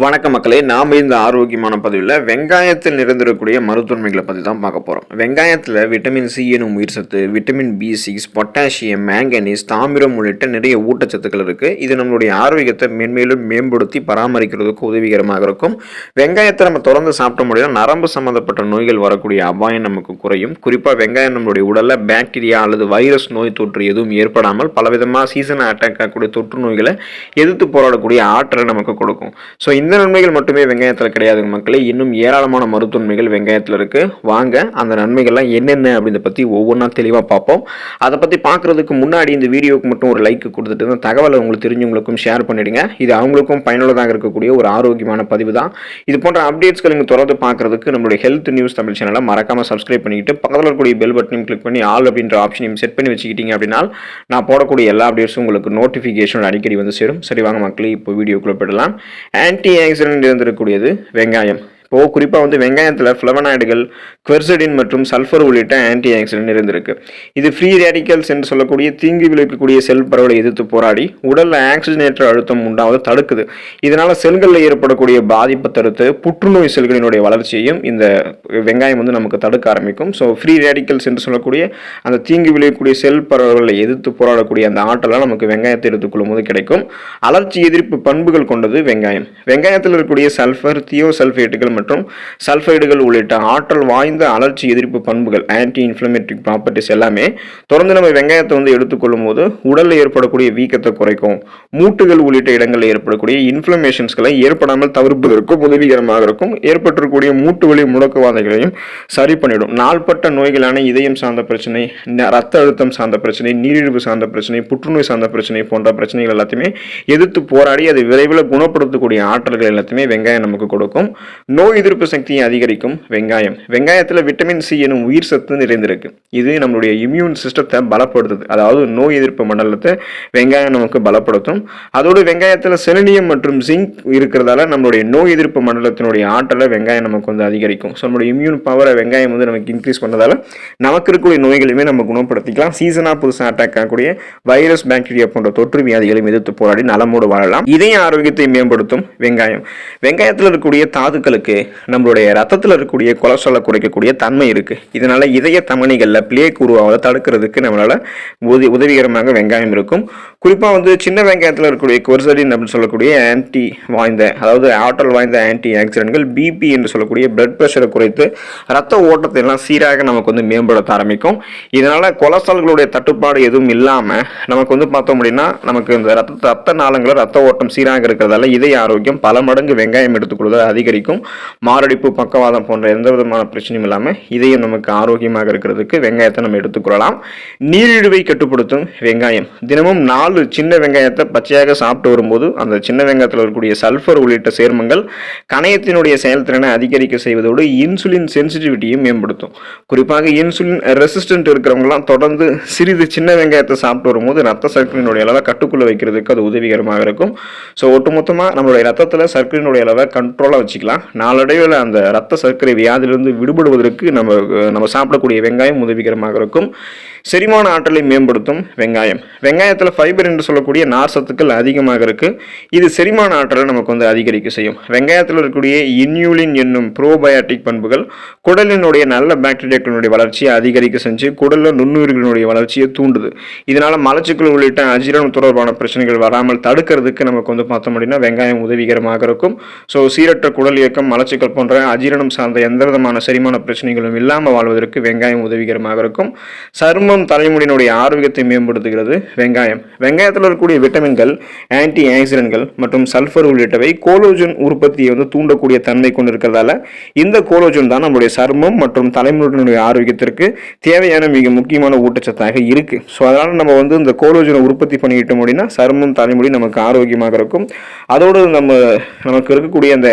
வணக்க மக்களே நாம் இந்த ஆரோக்கியமான பதிவில் வெங்காயத்தில் நிறைந்திருக்கக்கூடிய மருத்துவமைகளை பற்றி தான் பார்க்க போகிறோம் வெங்காயத்தில் விட்டமின் சி எனும் உயிர் சத்து vitamin B six potassium manganese தாமிரம் உள்ளிட்ட நிறைய ஊட்டச்சத்துக்கள் இருக்குது இது நம்மளுடைய ஆரோக்கியத்தை மென்மேலும் மேம்படுத்தி பராமரிக்கிறதுக்கு உதவிகரமாக இருக்கும். வெங்காயத்தை நம்ம தொடர்ந்து சாப்பிட்ட முடியும் நரம்பு சம்மந்தப்பட்ட நோய்கள் வரக்கூடிய அபாயம் நமக்கு குறையும். குறிப்பாக வெங்காயம் நம்மளுடைய உடலில் பாக்டீரியா அல்லது வைரஸ் நோய் தொற்று எதுவும் ஏற்படாமல் பலவிதமாக சீசனை அட்டாக் ஆகக்கூடிய தொற்று நோய்களை எதிர்த்து போராடக்கூடிய ஆற்றலை நமக்கு கொடுக்கும். ஸோ இந்த நன்மைகள் மட்டுமே வெங்காயத்தில் கிடையாதுங்க மக்களே. இன்னும் ஏராளமான மருத்துவன்மைகள் வெங்காயத்தில் இருக்குது வாங்க அந்த நன்மைகள்லாம் என்னென்ன அப்படின்றத பற்றி ஒவ்வொன்றா தெளிவாக பார்ப்போம். அதை பற்றி பார்க்குறதுக்கு முன்னாடி இந்த வீடியோவுக்கு மட்டும் ஒரு லைக் கொடுத்துட்டு தான் தகவலை உங்களுக்கு தெரிஞ்சவங்களுக்கும் ஷேர் பண்ணிவிடுங்க இது அவங்களுக்கும் பயனுள்ளதாக இருக்கக்கூடிய ஒரு ஆரோக்கியமான பதிவு தான். இது போன்ற அப்டேட்ஸ்கள் நீங்கள் தொடர்ந்து பார்க்குறதுக்கு நம்மளுடைய ஹெல்த் நியூஸ் தமிழ் சேனலை மறக்காமல் சப்ஸ்கிரைப் பண்ணிக்கிட்டு பக்கத்தில் இருக்கக்கூடிய பெல் பட்டனையும் கிளிக் பண்ணி ஆல் அப்படின்ற ஆப்ஷனையும் செட் பண்ணி வச்சுக்கிட்டீங்க அப்படின்னா நான் போடக்கூடிய எல்லா அப்டேட்ஸும் உங்களுக்கு நோட்டிஃபிகேஷன் அடிக்கடி வந்து சேரும். சரி வாங்க மக்களே இப்போ வீடியோக்குள்ளே போயிடலாம். ஆன்டி ஆக்சிடென்ட் இருந்திருக்கக்கூடியது வெங்காயம். இப்போது குறிப்பாக வந்து வெங்காயத்தில் ஃப்ளவனாய்டுகள் குவெர்சடின் மற்றும் சல்ஃபர் உள்ளிட்ட ஆன்டி ஆக்சிடென்ட் இருந்திருக்கு. இது ஃப்ரீ ரேடிக்கல்ஸ் என்று சொல்லக்கூடிய தீங்கு விளைவிக்கக்கூடிய செல் பரவலை எதிர்த்து போராடி உடலில் ஆக்சிஜனேற்ற அழுத்தம் உண்டாவது தடுக்குது. இதனால் செல்களில் ஏற்படக்கூடிய பாதிப்பை தடுத்து புற்றுநோய் செல்களினுடைய வளர்ச்சியையும் இந்த வெங்காயம் வந்து நமக்கு தடுக்க ஆரம்பிக்கும். ஸோ ஃப்ரீ ரேடிக்கல்ஸ் என்று சொல்லக்கூடிய அந்த தீங்கு விளையக்கூடிய செல் பரவலை எதிர்த்து போராடக்கூடிய அந்த ஆற்றலாம் நமக்கு வெங்காயத்தை எடுத்துக்கொள்ளும் போது கிடைக்கும். அலர்ச்சி எதிர்ப்பு பண்புகள் கொண்டது வெங்காயம். வெங்காயத்தில் இருக்கக்கூடிய சல்ஃபர் தியோ சல்ஃபேட்டுகள் மற்றும் சல்ஃபைடுகள் உள்ளிட்ட ஆற்றல் வாய்ந்த அலர்ச்சி எதிர்ப்பு பண்புகள் ஆன்டி இன்ஃப்ளமேட்ரிக் ப்ராப்பர்ட்டிஸ் எல்லாமே தொடர்ந்து நம்ம வெங்காயத்தை வந்து எடுத்துக்கொள்ளும் போது உடலில் ஏற்படக்கூடிய வீக்கத்தை குறைக்கும். மூட்டுகள் உள்ளிட்ட இடங்களில் ஏற்படக்கூடிய இன்ஃப்ளமேஷன்ஸ்களை ஏற்படாமல் தவிர்ப்பதற்கும் உதவிகரமாக இருக்கும். ஏற்பட்டிருக்கக்கூடிய மூட்டு வலி முடக்குவாதைகளையும் சரி பண்ணிடும். நாள்பட்ட நோய்களான இதயம் சார்ந்த பிரச்சனை ரத்த அழுத்தம் சார்ந்த பிரச்சனை நீரிழிவு சார்ந்த பிரச்சனை புற்றுநோய் சார்ந்த பிரச்சனை போன்ற பிரச்சனைகள் எல்லாத்தையுமே எதிர்த்து போராடி அதை விரைவில் குணப்படுத்தக்கூடிய ஆற்றல்கள் எல்லாத்தையுமே வெங்காயம் நமக்கு கொடுக்கும். நோய் நோய் எதிர்ப்பு சக்தியை அதிகரிக்கும் வெங்காயம். வெங்காயத்தில் விட்டமின் சி எனும் உயிர் சத்து நிறைந்திருக்கு. இது நம்மளுடைய இம்யூன் சிஸ்டத்தை பலப்படுத்துது. அதாவது நோய் எதிர்ப்பு மண்டலத்தை வெங்காயம் நமக்கு பலப்படுத்தும். அதோடு வெங்காயத்தில் செலினியம் மற்றும் ஜிங்க் இருக்கிறதால நம்மளுடைய நோய் எதிர்ப்பு மண்டலத்தினுடைய ஆற்றலை வெங்காயம் நமக்கு வந்து அதிகரிக்கும். ஸோ நம்மளுடைய இம்யூன் பவரை வெங்காயம் வந்து நமக்கு இன்க்ரீஸ் பண்ணதால நமக்கு இருக்கக்கூடிய நோய்களையுமே நம்ம குணப்படுத்திக்கலாம். சீசனாக புதுசாக அட்டாக் ஆகக்கூடிய வைரஸ் பாக்டீரியா போன்ற தொற்று வியாதிகளையும் எதிர்த்து போராடி நலமோடு வாழலாம். இதய ஆரோக்கியத்தை மேம்படுத்தும் வெங்காயம். வெங்காயத்தில் இருக்கக்கூடிய தாதுக்களுக்கு நம்மளுடைய ரத்தத்தில் இருக்கக்கூடிய கொலஸ்ட்ராலை குறைக்கக்கூடிய தன்மை இருக்குது இதனால் இதய தமணிகளில் பிளேக் உருவாவதை தடுக்கிறதுக்கு நம்மளால் உதவி உதவிகரமாக வெங்காயம் இருக்கும். குறிப்பாக வந்து சின்ன வெங்காயத்தில் இருக்கக்கூடிய கொர்சடின் அப்படின்னு சொல்லக்கூடிய ஆன்டி வாய்ந்த அதாவது ஆற்றல் வாய்ந்த ஆன்டி ஆக்சிடென்ட்கள் பிபி என்று சொல்லக்கூடிய பிளட் ப்ரெஷரை குறைத்து ரத்த ஓட்டத்தை எல்லாம் சீராக நமக்கு வந்து மேம்படுத்த ஆரம்பிக்கும். இதனால் கொலஸ்ட்ரால்களுடைய தட்டுப்பாடு எதுவும் இல்லாமல் நமக்கு வந்து பார்த்தோம் அப்படின்னா நமக்கு இந்த ரத்த ரத்த நாளங்களில் ரத்த ஓட்டம் சீராக இருக்கிறதால இதய ஆரோக்கியம் பல மடங்கு வெங்காயம் எடுத்துக்கொள்வதை அதிகரிக்கும். மாரடைப்பு பக்கவாதம் போன்ற எந்த விதமான பிரச்சனையும் இல்லாமல் இதயம் நமக்கு ஆரோக்கியமாக இருக்கிறதுக்கு வெங்காயத்தை நம்ம எடுத்துக்கொள்ளலாம் நீரிழிவை கட்டுப்படுத்தும் வெங்காயம். தினமும் நாலு சின்ன வெங்காயத்தை பச்சையாக சாப்பிட்டு வரும்போது அந்த சின்ன வெங்காயத்தில் இருக்கக்கூடிய சல்ஃபர் உள்ளிட்ட சேர்மங்கள் கணையத்தினுடைய செயல்திறனை அதிகரிக்க செய்வதோடு இன்சுலின் சென்சிட்டிவிட்டியும் மேம்படுத்தும். குறிப்பாக இன்சுலின் ரெசிஸ்டன்ட் இருக்கிறவங்கலாம் தொடர்ந்து சிறிது சின்ன வெங்காயத்தை சாப்பிட்டு வரும்போது ரத்த சர்க்கரையினுடைய அளவை கட்டுக்குள்ளே வைக்கிறதுக்கு அது உதவிகரமாக இருக்கும். ஸோ ஒட்டுமொத்தமாக நம்மளுடைய ரத்தத்தில் சர்க்கரையினுடைய அளவை கண்ட்ரோலாக வச்சுக்கலாம். நாளடைவில் அந்த ரத்த சர்க்கரை வியாதியிலிருந்து விடுபடுவதற்கு நம்ம நம்ம சாப்பிடக்கூடிய வெங்காயம் உதவிகரமாக இருக்கும். செரிமான ஆற்றலை மேம்படுத்தும் வெங்காயம். வெங்காயத்தில் ஃபைபர் என்று சொல்லக்கூடிய நார் சத்துக்கள் அதிகமாக இருக்கு. இது செரிமான ஆற்றலை நமக்கு வந்து அதிகரிக்க செய்யும். வெங்காயத்தில் இருக்கக்கூடிய இன்யூலின் என்னும் ப்ரோபயாட்டிக் பண்புகள் குடலினுடைய நல்ல பாக்டீரியாக்களினுடைய வளர்ச்சியை அதிகரிக்க செஞ்சு குடலில் நுண்ணுயிர்களினுடைய வளர்ச்சியை தூண்டுது. இதனால் மலச்சிக்கல் உள்ளிட்ட அஜீரணம் தொடர்பான பிரச்சனைகள் வராமல் தடுக்கிறதுக்கு நமக்கு வந்து பார்த்தோம் அப்படின்னா வெங்காயம் உதவிகரமாக இருக்கும். ஸோ சீரற்ற குடல் இயக்கம் மலச்சிக்கல் போன்ற அஜீரணம் சார்ந்த எந்த விதமான செரிமான பிரச்சனைகளும் இல்லாமல் வாழ்வதற்கு வெங்காயம் உதவிகரமாக இருக்கும். சரும சருமம் தலைமுடியினுடைய ஆரோக்கியத்தை மேம்படுத்துகிறது. வெங்காயம். வெங்காயத்தில் இருக்கக்கூடிய விட்டமின்கள் ஆன்டி ஆக்சிடென்ட்கள் மற்றும் சல்ஃபர் உள்ளிட்டவை கோலோஜன் உற்பத்தியை வந்து தூண்டக்கூடிய தன்மை கொண்டு இருக்கிறதால இந்த கோலோஜன் தான் நம்மளுடைய சருமம் மற்றும் தலைமுடியினுடைய ஆரோக்கியத்திற்கு தேவையான மிக முக்கியமான ஊட்டச்சத்தாக இருக்கு. ஸோ அதனால் நம்ம வந்து இந்த கோலோஜனை உற்பத்தி பண்ணிக்கிட்டோம் அப்படின்னா சருமம் தலைமுடி நமக்கு ஆரோக்கியமாக இருக்கும். அதோடு நம்ம நமக்கு இருக்கக்கூடிய அந்த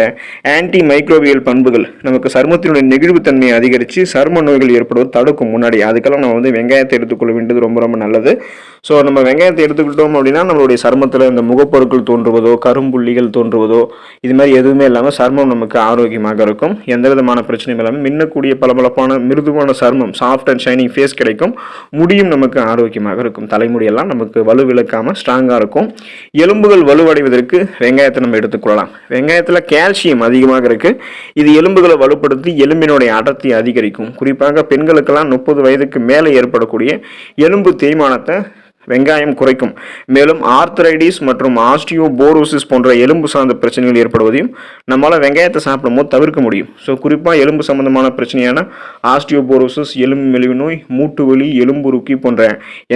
ஆன்டி மைக்ரோவியல் பண்புகள் நமக்கு சருமத்தினுடைய நெகிழ்வுத்தன்மையை அதிகரித்து சரும நோய்கள் ஏற்படுவது தடுக்கும் முன்னாடி அதுக்கெல்லாம் நம்ம வந்து வெங்காயத்தை எடுத்துக்கொள்ள வேண்டியது ரொம்ப ரொம்ப நல்லது. ஸோ நம்ம வெங்காயத்தை எடுத்துக்கிட்டோம் அப்படின்னா நம்மளுடைய சருமத்தில் இந்த முகப்பொருட்கள் தோன்றுவதோ கரும்புள்ளிகள் தோன்றுவதோ இது மாதிரி எதுவுமே இல்லாமல் சருமம் நமக்கு ஆரோக்கியமாக இருக்கும். எந்த விதமான பிரச்சனையும் இல்லாமல் மின்னக்கூடிய பளபளப்பான மிருதுவான சருமம் சாஃப்ட் அண்ட் ஷைனிங் ஃபேஸ் கிடைக்கும். முடியும் நமக்கு ஆரோக்கியமாக இருக்கும். தலைமுடியெல்லாம் நமக்கு வலுவிழக்காமல் ஸ்ட்ராங்காக இருக்கும். எலும்புகள் வலுவடைவதற்கு வெங்காயத்தை நம்ம எடுத்துக்கொள்ளலாம் வெங்காயத்தில் கால்சியம் அதிகமாக இருக்குது இது எலும்புகளை வலுப்படுத்தி எலும்பினுடைய அடர்த்தி அதிகரிக்கும். குறிப்பாக பெண்களுக்கெல்லாம் முப்பது வயதுக்கு மேலே ஏற்படக்கூடிய எலும்பு தேய்மானத்தை வெங்காயம் குறைக்கும். மேலும் ஆர்த்தரைடிஸ் மற்றும் ஆஸ்டியோபோரோசிஸ் போன்ற எலும்பு சார்ந்த பிரச்சனைகள் ஏற்படுவதையும் நம்மளால் வெங்காயத்தை சாப்பிடும்போது தவிர்க்க முடியும். ஸோ குறிப்பாக எலும்பு சம்பந்தமான பிரச்சனையான ஆஸ்டியோபோரோசிஸ் எலும்பு மெலிவு நோய் மூட்டு வலி எலும்பு ருக்கி போன்ற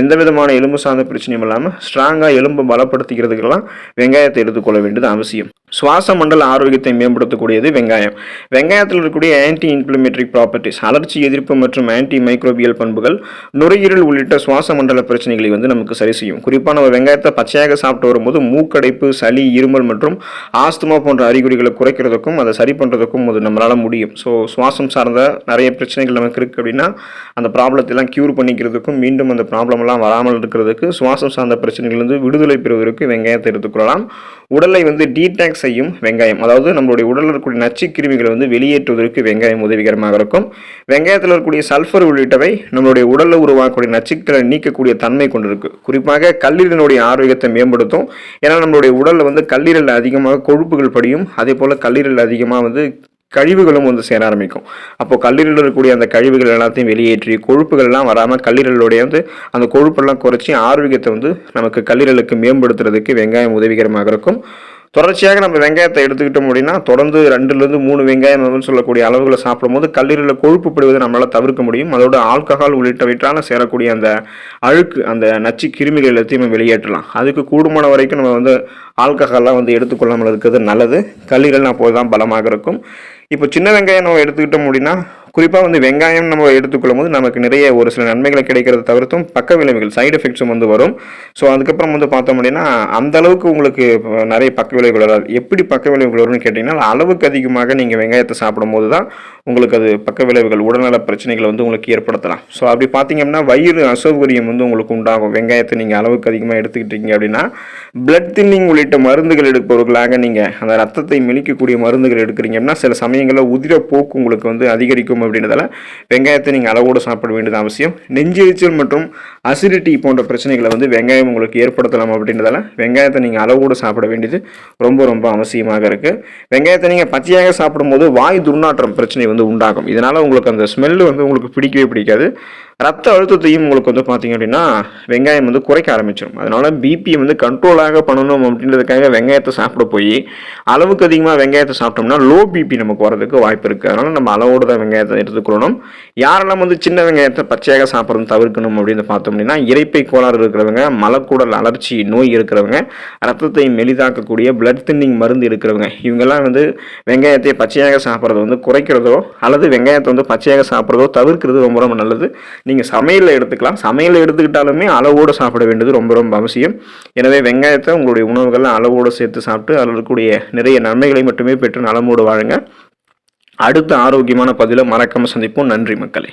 எந்த விதமான எலும்பு சார்ந்த பிரச்சனையும் இல்லாமல் ஸ்ட்ராங்காக எலும்பு பலப்படுத்திக்கிறதுக்கெல்லாம் வெங்காயத்தை எடுத்துக்கொள்ள வேண்டியது அவசியம். சுவாச மண்டல ஆரோக்கியத்தை மேம்படுத்தக்கூடியது வெங்காயம். வெங்காயத்தில் இருக்கக்கூடிய ஆன்டி இன்ஃப்ளமேட்டரி ப்ராப்பர்ட்டிஸ் அலர்ச்சி எதிர்ப்பு மற்றும் ஆன்டி மைக்ரோபியல் பண்புகள் நுரையீரல் உள்ளிட்ட சுவாச மண்டல பிரச்சனைகளை வந்து நம்ம நமக்கு சரி செய்யும். குறிப்பாக நம்ம வெங்காயத்தை பச்சையாக சாப்பிட்டு வரும்போது மூக்கடைப்பு சளி இருமல் மற்றும் ஆஸ்துமா போன்ற அறிகுறிகளை குறைக்கிறதுக்கும் அதை சரி பண்ணுறதுக்கும் அது நம்மளால் முடியும். ஸோ சுவாசம் சார்ந்த நிறைய பிரச்சனைகள் நமக்கு இருக்குது அப்படின்னா அந்த ப்ராப்ளத்தெல்லாம் க்யூர் பண்ணிக்கிறதுக்கும் மீண்டும் அந்த ப்ராப்ளம்லாம் வராமல் இருக்கிறதுக்கு சுவாசம் சார்ந்த பிரச்சனைகள் வந்து விடுதலை பெறுவதற்கு வெங்காயத்தை எடுத்துக்கொள்ளலாம் உடலை வந்து டீடாக்ஸ் செய்யும் வெங்காயம். அதாவது நம்மளுடைய உடலில் இருக்கக்கூடிய நச்சு கிருமிகளை வந்து வெளியேற்றுவதற்கு வெங்காயம் உதவிகரமாக இருக்கும். வெங்காயத்தில் இருக்கக்கூடிய சல்ஃபர் உள்ளிட்டவை நம்மளுடைய உடலில் உருவாக்கக்கூடிய நச்சுக்களை நீக்கக்கூடிய தன்மை கொண்டிருக்கு. குறிப்பாக கல்லீரலினுடைய ஆரோக்கியத்தை மேம்படுத்தும். ஏன்னா நம்மளுடைய உடலில் வந்து கல்லீரலில் அதிகமாக கொழுப்புகள் படியும். அதே போல் கல்லீரல் அதிகமாக வந்து கழிவுகளும் வந்து சேர ஆரம்பிக்கும். அப்போ கல்லீரலில் இருக்கக்கூடிய அந்த கழிவுகள் எல்லாத்தையும் வெளியேற்றி கொழுப்புகள்லாம் வராமல் கல்லீரலுடைய வந்து அந்த கொழுப்பெல்லாம் குறைச்சி ஆரோக்கியத்தை வந்து நமக்கு கல்லீரலுக்கு மேம்படுத்துறதுக்கு வெங்காயம் உதவிகரமாக இருக்கும். தொடர்ச்சியாக நம்ம வெங்காயத்தை எடுத்துக்கிட்டோம் அப்படின்னா தொடர்ந்து ரெண்டுலேருந்து மூணு வெங்காயம் சொல்லக்கூடிய அளவுகளை சாப்பிடும்போது கல்லீரலில் கொழுப்பு படுவதை நம்மளால் தவிர்க்க முடியும். அதோட ஆல்கஹால் உள்ளிட்டவற்றால் சேரக்கூடிய அந்த அழுக்கு அந்த நச்சு கிருமிகள் எல்லாத்தையும் நம்ம வெளியேற்றலாம். அதுக்கு கூடுமான வரைக்கும் நம்ம வந்து ஆல்கஹால்லாம் வந்து எடுத்துக்கொள்ளாமல் இருக்கிறது நல்லது. கல்லீரல் அப்போது தான் பலமாக இருக்கும். இப்போ சின்ன வெங்காயம் நம்ம எடுத்துக்கிட்டோம் அப்படின்னா குறிப்பாக வந்து வெங்காயம் நம்ம எடுத்துக்கொள்ளும் போது நமக்கு நிறைய ஒரு சில நன்மைகளை கிடைக்கிறத தவிர்த்தும் பக்க விளைவுகள் சைடு எஃபெக்ட்ஸும் வந்து வரும். ஸோ அதுக்கப்புறம் வந்து பார்த்தோம் அப்படின்னா அந்த அளவுக்கு உங்களுக்கு நிறைய பக்க விளைவுகள் வராது. எப்படி பக்க விளைவுகள் வரும்னு கேட்டிங்கன்னா அளவுக்கு அதிகமாக நீங்கள் வெங்காயத்தை சாப்பிடும்போது தான் உங்களுக்கு அது பக்க விளைவுகள் உடல்நல பிரச்சனைகளை வந்து உங்களுக்கு ஏற்படுத்தலாம். ஸோ அப்படி பார்த்தீங்கன்னா வயிறு அசௌகரியம் வந்து உங்களுக்கு உண்டாகும். வெங்காயத்தை நீங்கள் அளவுக்கு அதிகமாக எடுத்துக்கிட்டீங்க அப்படின்னா பிளட் தின்னிங் உள்ளிட்ட மருந்துகள் எடுப்பவர்களாக நீங்கள் அந்த ரத்தத்தை மெலிக்கக்கூடிய மருந்துகள் எடுக்கிறீங்க அப்படின்னா சில சமயங்களில் உதிர போக்கு உங்களுக்கு வந்து அதிகரிக்கும் அப்படின்றதால வெங்காயத்தை நீங்கள் அளவோடு சாப்பிட வேண்டியது அவசியம். நெஞ்செரிச்சல் மற்றும் அசிடிட்டி போன்ற பிரச்சனைகளை வந்து வெங்காயம் உங்களுக்கு ஏற்படுத்தலாம் அப்படின்றதால வெங்காயத்தை நீங்கள் அளவோடு சாப்பிட வேண்டியது ரொம்ப ரொம்ப அவசியமாக இருக்குது வெங்காயத்தை நீங்கள் பச்சையாக சாப்பிடும்போது வாய் துர்நாற்றம் பிரச்சனை வந்து உண்டாகும். இதனால் உங்களுக்கு அந்த ஸ்மெல்லு வந்து உங்களுக்கு பிடிக்கவே பிடிக்காது. ரத்த அழுத்தத்தையும் உங்களுக்கு வந்து பார்த்தீங்க அப்படின்னா வெங்காயம் வந்து குறைக்க ஆரம்பிச்சிடும் அதனால பிபி வந்து கண்ட்ரோலாக பண்ணணும் அப்படின்றதுக்காக வெங்காயத்தை சாப்பிட போய் அளவுக்கு அதிகமாக வெங்காயத்தை சாப்பிட்டோம்னா லோ பிபி நமக்கு வரதுக்கு வாய்ப்பு இருக்குது அதனால் நம்ம அளவோடு தான் வெங்காயத்தை எடுத்துக்கொள்ளணும். யாரெல்லாம் வந்து சின்ன வெங்காயத்தை பச்சையாக சாப்பிட்றது தவிர்க்கணும் அப்படின்னு பார்த்தோம் அப்படின்னா இறைப்பை கோளாறு இருக்கிறவங்க மலக்கூடல் அலர்ச்சி நோய் இருக்கிறவங்க ரத்தத்தை மெலிதாக்கக்கூடிய பிளட் தின்னிங் மருந்து இருக்கிறவங்க இவங்கெல்லாம் வந்து வெங்காயத்தை பச்சையாக சாப்பிட்றத வந்து குறைக்கிறதோ அல்லது வெங்காயத்தை வந்து பச்சையாக சாப்பிட்றதோ தவிர்க்கிறது ரொம்ப ரொம்ப நல்லது. நீங்கள் சமையலில் எடுத்துக்கலாம். சமையலில் எடுத்துக்கிட்டாலுமே அளவோடு சாப்பிட வேண்டியது ரொம்ப ரொம்ப அவசியம். எனவே வெங்காயத்தை உங்களுடைய உணவுகள்லாம் அளவோடு சேர்த்து சாப்பிட்டு அதில் இருக்கக்கூடிய நிறைய நன்மைகளை மட்டுமே பெற்று நலமோடு வாழுங்க. அடுத்த ஆரோக்கியமான பதிலை மறக்காமல் சந்திப்போம். நன்றி மக்களே.